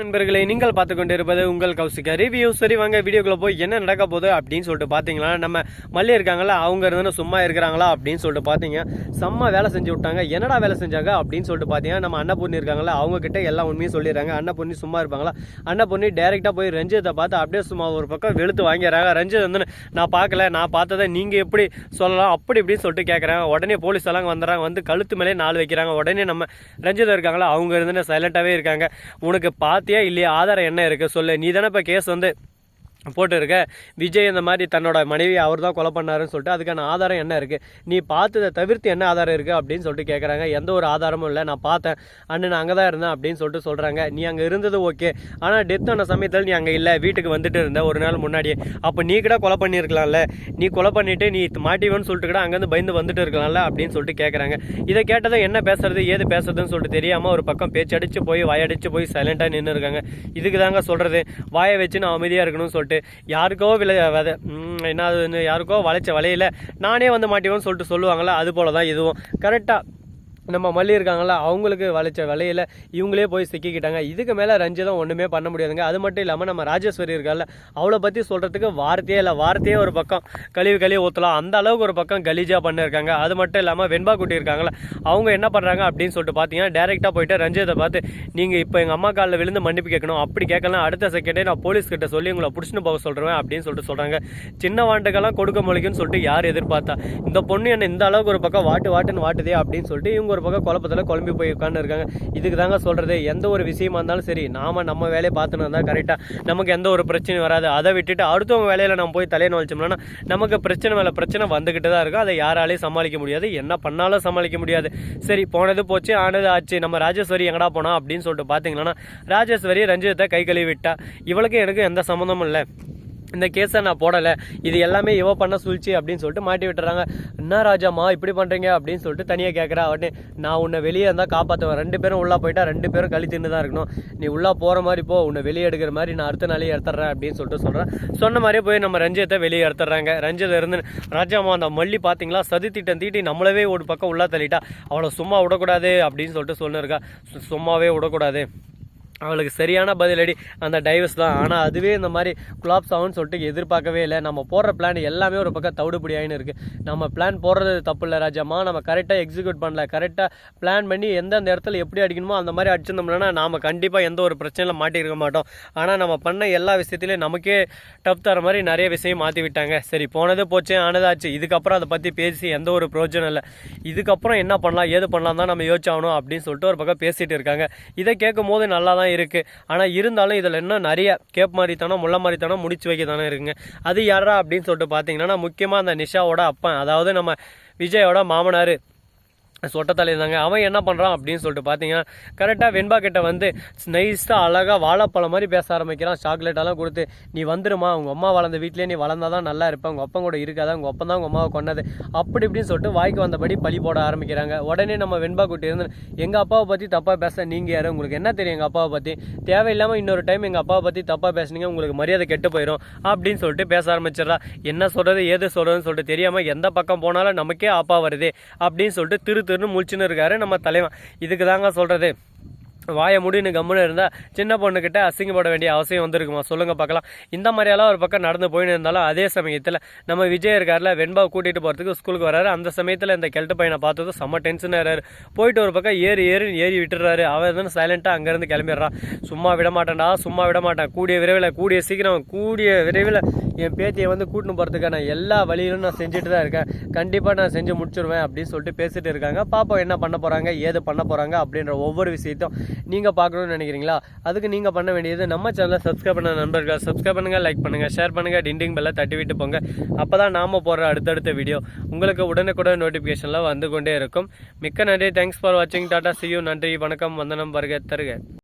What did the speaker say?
நண்பர்களை நீங்கள் பார்த்து கொண்டிருப்பது உங்கள் கௌசிக்கா ரிவ்யூ சரி வாங்க வீடியோக்குள்ள போய் என்ன நடக்க போகுது அப்படின்னு சொல்லிட்டு பார்த்தீங்களா நம்ம மல்லி இருக்காங்களா அவங்க இருந்துன்னு சும்மா இருக்கிறாங்களா அப்படின்னு சொல்லிட்டு பார்த்தீங்க செம்ம வேலை செஞ்சு விட்டாங்க. என்னடா வேலை செஞ்சாங்க அப்படின்னு சொல்லிட்டு பார்த்தீங்கன்னா நம்ம அன்னபூர்ணி இருக்காங்களா அவங்க கிட்ட எல்லா உண்மையும் சொல்லிடுறாங்க. அன்னபூர்ணி சும்மா இருப்பாங்களா? அன்னபூர்ணி டேரெக்டாக போய் ரஞ்சித்தை பார்த்து அப்படியே சும்மா ஒரு பக்கம் வெளுத்து வாங்கிடுறாங்க. ரஞ்சித் வந்து நான் பார்க்கல நான் பார்த்ததை நீங்கள் எப்படி சொல்லலாம்? அப்படி இப்படின்னு சொல்லிட்டு கேட்குறாங்க உடனே போலீஸ் எல்லாம் வந்துடுறாங்க. வந்து கழுத்து மேலே நாள் வைக்கிறாங்க. உடனே நம்ம ரஞ்சித் இருக்காங்களா அவங்க இருந்துன்னு சைலண்டாகவே இருக்காங்க. உனக்கு பார்த்து பார்த்தியா இல்லையா? ஆதாரம் என்ன இருக்குது சொல்லு. நீ தானே இப்போ கேஸ் வந்து போட்டிருக்க. விஜய் இந்த மாதிரி தன்னோட மனைவி அவர் தான் கொலை பண்ணாருன்னு சொல்லிட்டு அதுக்கான ஆதாரம் என்ன இருக்குது நீ பார்த்ததை தவிர்த்து என்ன ஆதாரம் இருக்குது அப்படின்னு சொல்லிட்டு கேட்குறாங்க எந்த ஒரு ஆதாரமும் இல்லை. நான் பார்த்தேன். அண்ணன் அங்கே தான் இருந்தேன் அப்படின்னு சொல்லிட்டு சொல்கிறாங்க நீ அங்கே இருந்தது ஓகே. ஆனால் டெத் ஆன சமயத்தில் நீ அங்கே இல்லை. வீட்டுக்கு வந்துட்டு இருந்த ஒரு நாள் முன்னாடியே. அப்போ நீ கூட கொலை பண்ணியிருக்கலாம்ல நீ கொலை பண்ணிவிட்டு நீ மாட்டிவன்னு சொல்லிட்டு கூட அங்கேருந்து பயந்து வந்துட்டு இருக்கலாம்ல அப்படின்னு சொல்லிட்டு கேட்குறாங்க இதை கேட்டதை என்ன பேசுறது ஏது பேசுறதுன்னு சொல்லிட்டு தெரியாமல் ஒரு பக்கம் பேச்சடிச்சு போய் வாயடிச்சு போய் சைலண்ட்டாக நின்று இருக்காங்க இதுக்கு தாங்க சொல்கிறது வாயை வச்சு நான் அமைதியாக இருக்கணும்னு சொல்லிட்டு யாருக்கோ விளை விதை என்ன அது யாருக்கோ வளைச்ச வலையில் நானே வந்து மாட்டிவோன்னு சொல்லிட்டு சொல்லுவாங்கள்ல அது போல தான் இதுவும் கரெக்டாக நம்ம மல்லி இருக்காங்களா அவங்களுக்கு வளைச்ச விலையில இவங்களே போய் சிக்கிக்கிட்டாங்க. இதுக்கு மேலே ரஞ்சிதம் ஒன்றுமே பண்ண முடியாதுங்க. அது மட்டும் இல்லாமல் நம்ம ராஜேஸ்வரி இருக்கால அவளை பற்றி சொல்கிறதுக்கு வார்த்தையே இல்லை. வார்த்தையே ஒரு பக்கம் கழிவு கழிவு ஊற்றலாம் அந்த அளவுக்கு ஒரு பக்கம் கலீஜாக பண்ணியிருக்காங்க அது மட்டும் இல்லாமல் வெண்பா குட்டி இருக்காங்களா அவங்க என்ன பண்ணுறாங்க அப்படின்னு சொல்லிட்டு பார்த்தீங்கன்னா டேரெக்டாக போயிட்டு ரஞ்சிதத்தை பார்த்து நீங்கள் இப்போ எங்கள் அம்மா காலில் விழுந்து மன்னிப்பு கேட்கணும். அப்படி கேட்கலாம் அடுத்த செகண்டே நான் போலீஸ் கிட்ட சொல்லி உங்களை பிடிச்சின்னு போக சொல்கிறேன் அப்படின்னு சொல்லிட்டு சொல்கிறாங்க சின்ன வாண்டுக்கெல்லாம் கொடுக்க முடியும்னு சொல்லிட்டு யார் எதிர்பார்த்தா இந்த பொண்ணு என்ன இந்த அளவுக்கு ஒரு பக்கம் வாட்டு வாட்டுன்னு வாட்டுதே அப்படின்னு சொல்லிட்டு இவங்க ஒரு பக்கம் குழப்பத்தில் குழம்பி போய் உட்காந்து இருக்காங்க. இதுக்கு தாங்க சொல்கிறது எந்த ஒரு விஷயமா இருந்தாலும் சரி நாம நம்ம வேலையை பார்த்துன்னு இருந்தால் கரெக்டாக நமக்கு எந்த ஒரு பிரச்சனையும் வராது. அதை விட்டுட்டு அடுத்தவங்க வேலையில் நம்ம போய் தலையை நுழைச்சோம்னா நமக்கு பிரச்சனை மேலே பிரச்சனை வந்துக்கிட்டு தான் இருக்கும். அதை யாராலையும் சமாளிக்க முடியாது. என்ன பண்ணாலும் சமாளிக்க முடியாது. சரி போனது போச்சு ஆனது ஆச்சு. நம்ம ராஜேஸ்வரி எங்கடா போனா அப்படின்னு சொல்லிட்டு பார்த்தீங்கன்னா ராஜேஸ்வரி ரஞ்சிதத்தை கை கழுவி விட்டா. இவளுக்கு எனக்கு எந்த சம்மந்தமும் இல்லை. இந்த கேஸை நான் போடலை. இது எல்லாமே இவ பண்ண சூழ்ச்சி அப்படின்னு சொல்லிட்டு மாட்டி விட்டுறாங்க. என்ன ராஜாம்மா இப்படி பண்ணுறீங்க அப்படின்னு சொல்லிட்டு தனியாக கேட்குறா உடனே நான் உன்னை வெளியே இருந்தால் காப்பாற்றுவேன் ரெண்டு பேரும் உள்ளே போயிட்டா ரெண்டு பேரும் கழி தின்னு தான் இருக்கணும். நீ உள்ளே போகிற மாதிரி போ. உன்னை வெளியே எடுக்கிற மாதிரி நான் அடுத்த நாளே எடுத்துட்றேன் அப்படின்னு சொல்லிட்டு சொல்கிறேன் சொன்ன மாதிரியே போய் நம்ம ரஞ்சியத்தை வெளியே எடுத்துட்றாங்க ரஞ்சித் இருந்து ராஜாமா அந்த மல்லி பார்த்தீங்களா சதி திட்டம் தீட்டி நம்மளவே ஒரு பக்கம் உள்ளே தள்ளிட்டா. அவளை சும்மா விடக்கூடாது அப்படின்னு சொல்லிட்டு சொல்லிருக்கா சும்மாவே விடக்கூடாது. அவளுக்கு சரியான பதிலடி அந்த டைவர்ஸ் தான். ஆனால் அதுவே இந்த மாதிரி குலாப்ஸ் ஆகும்னு சொல்லிட்டு எதிர்பார்க்கவே இல்லை. நம்ம போடுற பிளான் எல்லாமே ஒரு பக்கம் தவிடுபடியாயின்னு இருக்குது நம்ம பிளான் போடுறது தப்பு இல்லை ராஜாமா நம்ம கரெக்டாக எக்ஸிக்யூட் பண்ணல. கரெக்டாக பிளான் பண்ணி எந்தெந்த இடத்துல எப்படி அடிக்கணுமோ அந்த மாதிரி அடிச்சிருந்தோம்னா நாம் கண்டிப்பாக எந்த ஒரு பிரச்சனையில் மாட்டியிருக்க மாட்டோம். ஆனால் நம்ம பண்ண எல்லா விஷயத்துலையும் நமக்கே டப் தர மாதிரி நிறைய விஷயம் மாற்றி விட்டாங்க. சரி போனது போச்சு ஆனதாச்சு இதுக்கப்புறம் அதை பற்றி பேசி எந்த ஒரு பிரயோஜனம் இல்லை. இதுக்கப்புறம் என்ன பண்ணலாம் ஏது பண்ணலாம் தான் நம்ம யோசிச்சாகணும் அப்படின்னு சொல்லிட்டு ஒரு பக்கம் பேசிகிட்டு இருக்காங்க. இதை கேட்கும் போது நல்லா தான் இருக்குது ஆனால் இருந்தாலும் இதில் இன்னும் நிறைய கேப் மாதிரி தானோ முள்ள மாதிரி தானோ முடிச்சு வைக்க தானே இருக்குங்க. அது யாரா அப்படின்னு சொல்லிட்டு பார்த்தீங்கன்னா முக்கியமாக அந்த நிஷாவோட அப்பன் அதாவது நம்ம விஜயோட மாமனார் சொட்டத்தலை இருந்தாங்க அவன் என்ன பண்ணுறான் அப்படின்னு சொல்லிட்டு பார்த்தீங்கன்னா கரெக்டாக வெண்பா கிட்ட வந்து நைஸாக அழகாக வாழைப்பழம் மாதிரி பேச ஆரம்பிக்கிறான். சாக்லேட்டெல்லாம் கொடுத்து நீ வந்துருமா உங்கள் அம்மா வளர்ந்த வீட்லேயே நீ வளர்ந்தால் தான் நல்லா இருப்பேன் உங்கள் அப்பன் கூட இருக்காதா உங்கள் அப்பன் தான் உங்கள் அம்மாவை கொண்டது அப்படி இப்படின்னு சொல்லிட்டு வாய்க்கு வந்தபடி பழி போட ஆரம்பிக்கிறாங்க. உடனே நம்ம வெண்பா குட்டி இருந்து எங்கள் அப்பாவை பற்றி தப்பாக பேச நீங்கள் யாரும் உங்களுக்கு என்ன தெரியும் எங்கள் அப்பாவை பற்றி தேவையில்லாமல் இன்னொரு டைம் எங்கள் அப்பாவை பற்றி தப்பாக பேசுனீங்க உங்களுக்கு மரியாதை கெட்டு போயிடும் அப்படின்னு சொல்லிட்டு பேச ஆரம்பிச்சிடறா. என்ன சொல்கிறது ஏது சொல்கிறதுன்னு சொல்லிட்டு தெரியாமல் எந்த பக்கம் போனாலும் நமக்கே அப்பா வருது அப்படின்னு சொல்லிட்டு திரு திருன்னு முழிச்சுன்னு இருக்காரு. நம்ம தலைவன். இதுக்கு தாங்க சொல்கிறது வாயை முடின்னு கம்முன்னு இருந்தால் சின்ன பொண்ணுக்கிட்ட அசிங்கப்பட வேண்டிய அவசியம் வந்திருக்குமா? சொல்லுங்கள் பார்க்கலாம். இந்த மாதிரியெல்லாம் ஒரு பக்கம் நடந்து போயின்னு இருந்தாலும் அதே சமயத்தில் நம்ம விஜய் இருக்கார்ல வெண்பாவை கூட்டிகிட்டு போகிறதுக்கு ஸ்கூலுக்கு வராரு அந்த சமயத்தில் இந்த கெல்ட்டு பையனை பார்த்ததும் செம்ம டென்ஷனாக இருறாரு போயிட்டு ஒரு பக்கம் ஏறி ஏறி ஏறி விட்டுறாரு அவன் வந்து சைலண்ட்டாக அங்கேருந்து கிளம்பிடுறான். சும்மா விட மாட்டேன்டா சும்மா விட மாட்டேன் கூடிய விரைவில் கூடிய சீக்கிரம் கூடிய விரைவில் என் பேத்தியை வந்து கூட்டின்னு போகிறதுக்கான எல்லா வழியிலும் நான் செஞ்சுட்டு தான் இருக்கேன். கண்டிப்பாக நான் செஞ்சு முடிச்சிருவேன் அப்படின்னு சொல்லிட்டு பேசிட்டு இருக்காங்க. பாப்போம் என்ன பண்ண போகிறாங்க ஏது பண்ண போகிறாங்க அப்படின்ற ஒவ்வொரு விஷயத்தையும் நீங்கள் பார்க்கணும்னு நினைக்கிறீங்களா? அதுக்கு நீங்கள் பண்ண வேண்டியது நம்ம சேனலை சப்ஸ்கிரைப் பண்ண நண்பர்கள் சப்ஸ்கிரைப் பண்ணுங்கள் லைக் பண்ணுங்கள் ஷேர் பண்ணுங்கள் டிண்டிங் பெல்லை தட்டி விட்டு போங்க. அப்போ தான் நாம் போடுற அடுத்தடுத்த வீடியோ உங்களுக்கு உடனுக்குடன் நோட்டிஃபிகேஷனில் வந்து கொண்டே இருக்கும். மிக்க நன்றி. தேங்க்ஸ் ஃபார் வாட்சிங் டாட்டா சியூ நன்றி. வணக்கம். வந்தனம் வருக. தருக.